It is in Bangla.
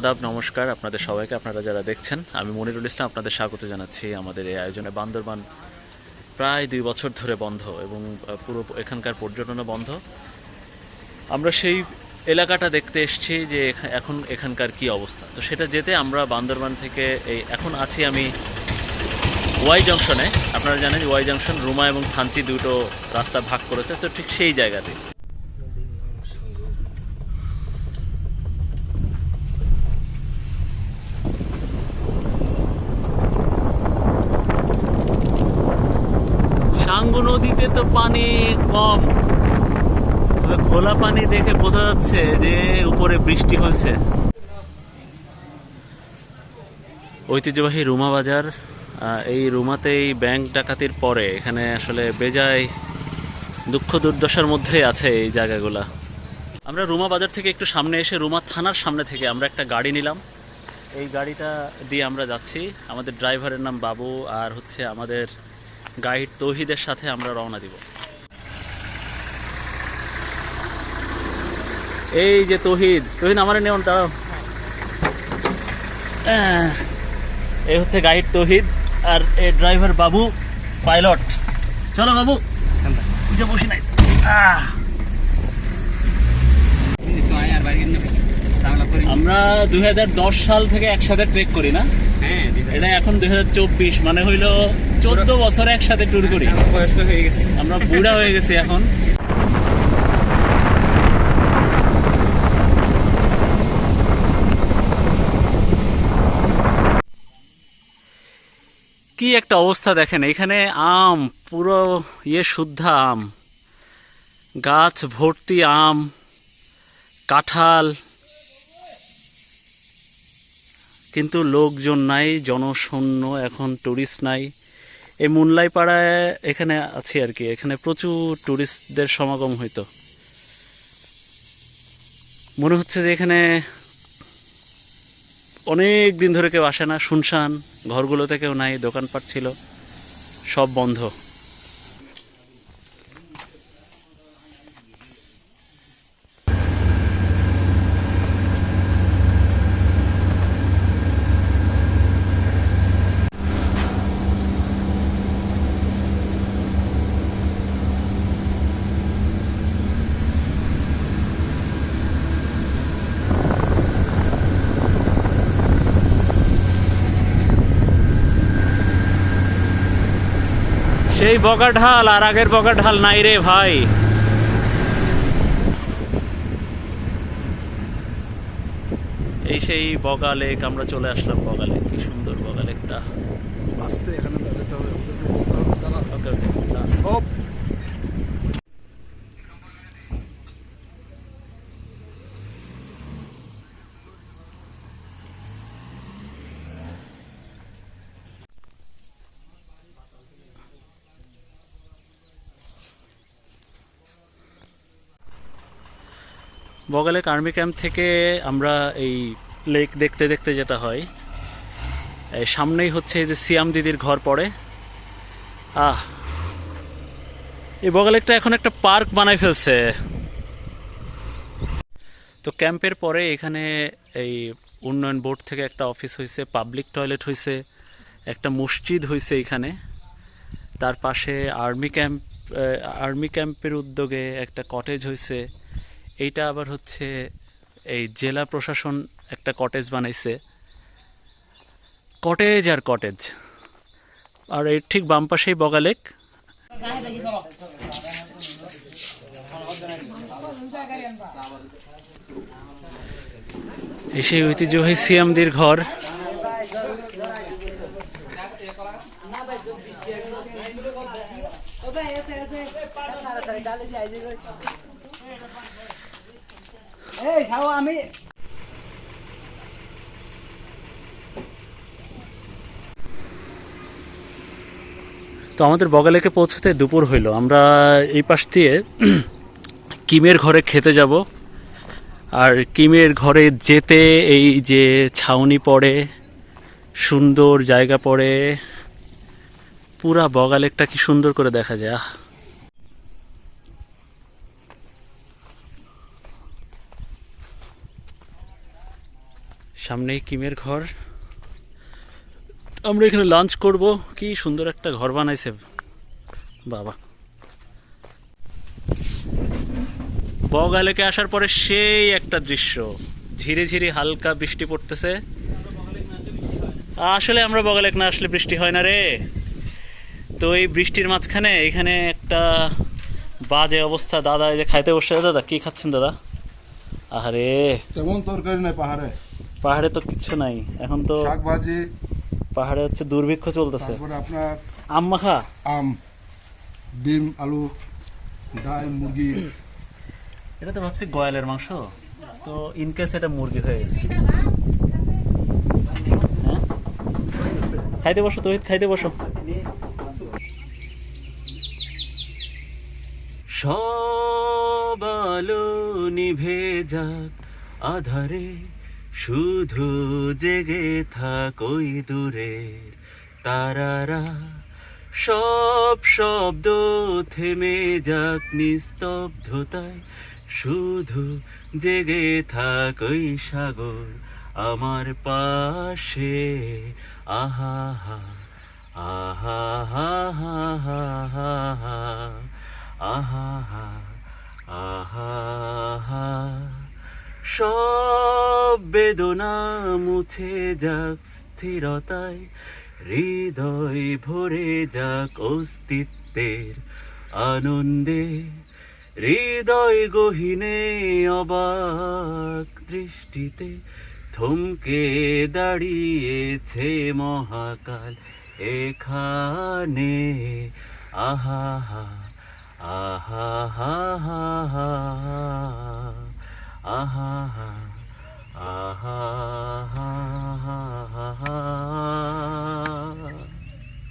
আদাব, নমস্কার আপনাদের সবাইকে, আপনারা যারা দেখছেন, আমি মনিরুল ইসলাম আপনাদের স্বাগত জানাচ্ছি। আমাদের এই আয়োজনে বান্দরবান প্রায় দুই বছর ধরে বন্ধ এবং পুরো এখানকার পর্যটনও বন্ধ। আমরা সেই এলাকাটা দেখতে এসেছি যে এখন এখানকার কি অবস্থা। তো সেটা যেতে আমরা বান্দরবান থেকে এই, এখন আছি আমি ওয়াই জংশনে। আপনারা জানেন ওয়াই জংশন রুমা এবং থানচি দুটো রাস্তা ভাগ করেছে, তো ঠিক সেই জায়গাতে নদীতে তো পানি কম। তবে খোলা পানি দেখে বোঝা যাচ্ছে যে উপরে বৃষ্টি হয়েছে। ঐতিহ্যবাহী রুমা বাজার এই রুমাতেই ব্যাংক ডাকাতির পরে এখানে আসলে বেজায় দুঃখ দুর্দশার মধ্যেই আছে এই জায়গাগুলা। আমরা রুমা বাজার থেকে একটু সামনে এসে রুমা থানার সামনে থেকে আমরা একটা গাড়ি নিলাম। এই গাড়িটা দিয়ে আমরা যাচ্ছি। আমাদের ড্রাইভারের নাম বাবু আর হচ্ছে আমাদের গাইড তৌহিদের সাথে আমরা রওনা দিব। এই যে তৌহিদ তৌহিদ আমার নেওন দাঁড়াও। এই হচ্ছে গাইড তৌহিদ আর এই ড্রাইভার বাবু পাইলট। চলো বাবু উঠে বসি নাই। আমরা দুই হাজার দশ সাল থেকে একসাথে ট্রেক করি না? হ্যাঁ এটা এখন দুই হাজার চব্বিশ মানে হইল চোদ্দ বছর একসাথে ট্যুর করি। আমার বয়স্ক হয়ে গেছে। আমরা বুড়া হয়ে গেছি এখন। কি একটা অবস্থা দেখেন এখানে আম পুরো ইয়ে শুদ্ধ আম। গাছ ভর্তি আম কাঁঠাল। কিন্তু লোকজন নাই জনশূন্য এখন টুরিস্ট নাই। এই মুনলাই পাড়ায় এখানে আছি আর কি। এখানে প্রচুর ট্যুরিস্টদের সমাগম হইতো। মনে হচ্ছে যে এখানে অনেক দিন ধরে কেউ আসে না। শুনশান, ঘরগুলোতে কেউ নাই, দোকানপাট ছিল, সব বন্ধ। সেই বগা ঢাল আর আগের বগা ঢাল নাই রে ভাই। এই সেই বগা লেক আমরা চলে আসলাম বগা লেক। কি সুন্দর বগা লেকটা। আসতে এখানে দাঁড়াতে হবে okay okay Bogalake army camp থেকে আমরা এই লেক দেখতে দেখতে যেটা হয় সামনেই হচ্ছে এই যে সিয়াম দিদির ঘর পড়ে। আহ! এই বগালেকটা এখন একটা পার্ক বানাই ফেলছে। তো ক্যাম্পের পরে এখানে এই উন্নয়ন বোর্ড থেকে একটা অফিস হয়েছে পাবলিক টয়লেট হয়েছে একটা মসজিদ হয়েছে এখানে। তার পাশে আর্মি ক্যাম্প আর্মি ক্যাম্পের উদ্যোগে একটা কটেজ হয়েছে এইটা আবার হচ্ছে এই জেলা প্রশাসন একটা কটেজ বানাইছে। কটেজ আর কটেজ আর এর ঠিক বাম পাশেই বগালেক এই সেই ঐতিহ্যবাহী সিয়ামদির ঘর। এই আমি। তো আমাদের বগালেকে পৌঁছতে দুপুর হইল। আমরা এই পাশ দিয়ে কিমের ঘরে খেতে যাব। আর কিমের ঘরে যেতে এই যে ছাউনি পড়ে, সুন্দর জায়গা পড়ে, পুরা বগালেকটা কি সুন্দর করে দেখা যায় সামনেই কিমের ঘর। আমরা এখানে লাঞ্চ করব। কি সুন্দর একটা ঘর বানাইছে। বাবা। বগালেকে আসার পরে সেই একটা দৃশ্য। ঝিরে ঝিরে হালকা বৃষ্টি পড়তেছে। আসলে আমরা বগালেক না আসলে বৃষ্টি হয় না রে। তো এই বৃষ্টির মাঝখানে এখানে একটা বাজে অবস্থা। দাদা এই যে খাইতে বসে। দাদা, কি খাচ্ছেন দাদা? আরে তেমন তরকারি নাই পাহাড়ে। পাহাড়ে তো কিছু নাই। এখন তো শাক ভাজি পাহাড়ে হচ্ছে দুর্ভিক্ষ চলতেছে। তারপরে আপনার আম মাখা? আম ডিম আলু ডাল মুরগি। এটা তো ভাবছি গয়ালের মাংস। তো ইন ইনকেস এটা মুরগি হয়ে গেছে। হ্যাঁ খাইতে বসো তুমি খাইতে বসো। সব আলো নিভে যাক আধারে। শুধু জেগে থাক ওই দূরে তারারা সব শব্দ থেমে যাক নিস্তব্ধতায়। শুধু জেগে থাক ওই সাগর, আমার পাশে আহা হা আহা হা হা হা হা আহা হা আহা হা সব বেদনা মুছে যাক স্থিরতায়, হৃদয় ভরে যাক অস্তিত্বের আনন্দে, হৃদয় গহিনে অবাক দৃষ্টিতে থমকে দাঁড়িয়েছে মহাকাল এখানে। আহা হা আহা হা হা ha ha ha ha ha